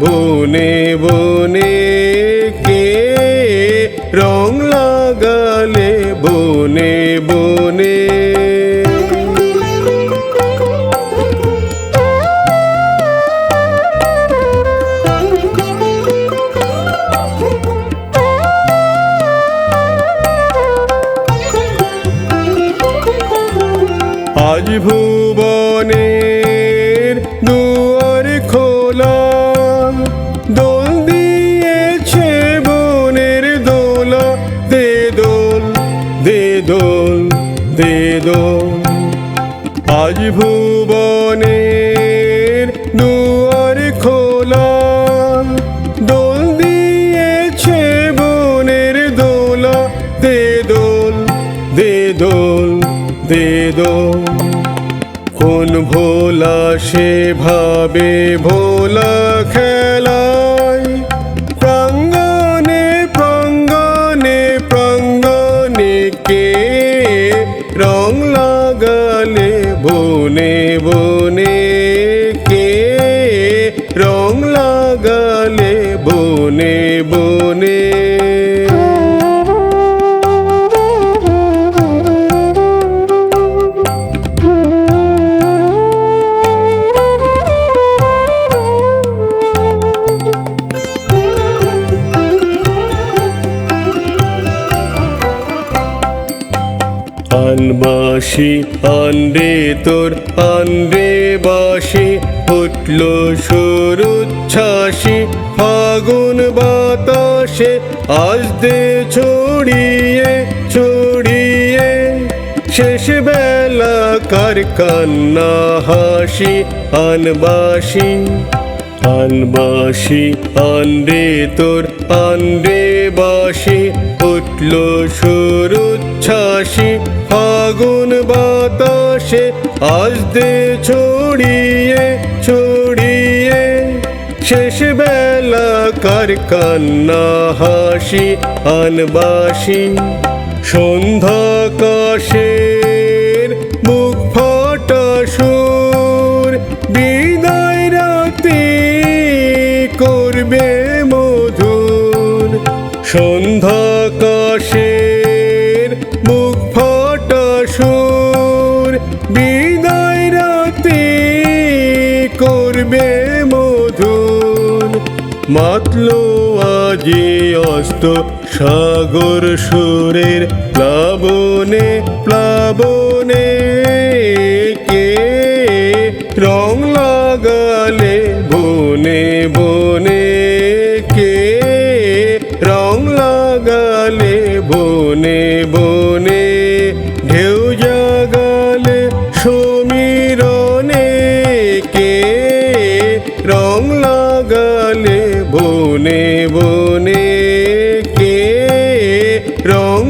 বনে বনে কে রং লাগালে? বনে বনে। আজ ভুবনের আজ ভুবনের দুয়ার খোলা। দোল দিয়েছে বনের দোলা। দে দোল দে দোল দে দোল। কোন ভোলা সে ভাবে ভোলা খেলায় বনে বনে আনবাসি আন্ডে তোর আন্ডে বাসি উঠল সুরুচ্ছ্বাসী ফাগুন বাতাসে আজ দে ছড়িয়ে ছড়িয়ে। শেষ বেলা কার কান্না হাসি আনবাসি আনবাসি আন্ডে তোর আন্ডে বাসি উঠল সুরুচ্ছ্বাসী ফাগুন বাতাসে দে ছড়িয়ে ছড়িয়ে। শেষ বেলা কার কান্না হাসি আনবাসি সন্ধ্যাকাশের মুখ সন্ধ্যাকাশের মুখ ফাটা সুর বিদায় রাতে করবে মধুর। মাতলো আজি অস্ত সাগর সুরের প্লাবনে প্লাবনে কে রং লাগালে বনে বনে ঢেউ জাগালে সমীরণে কে রং লাগালে বনে বনে কে রং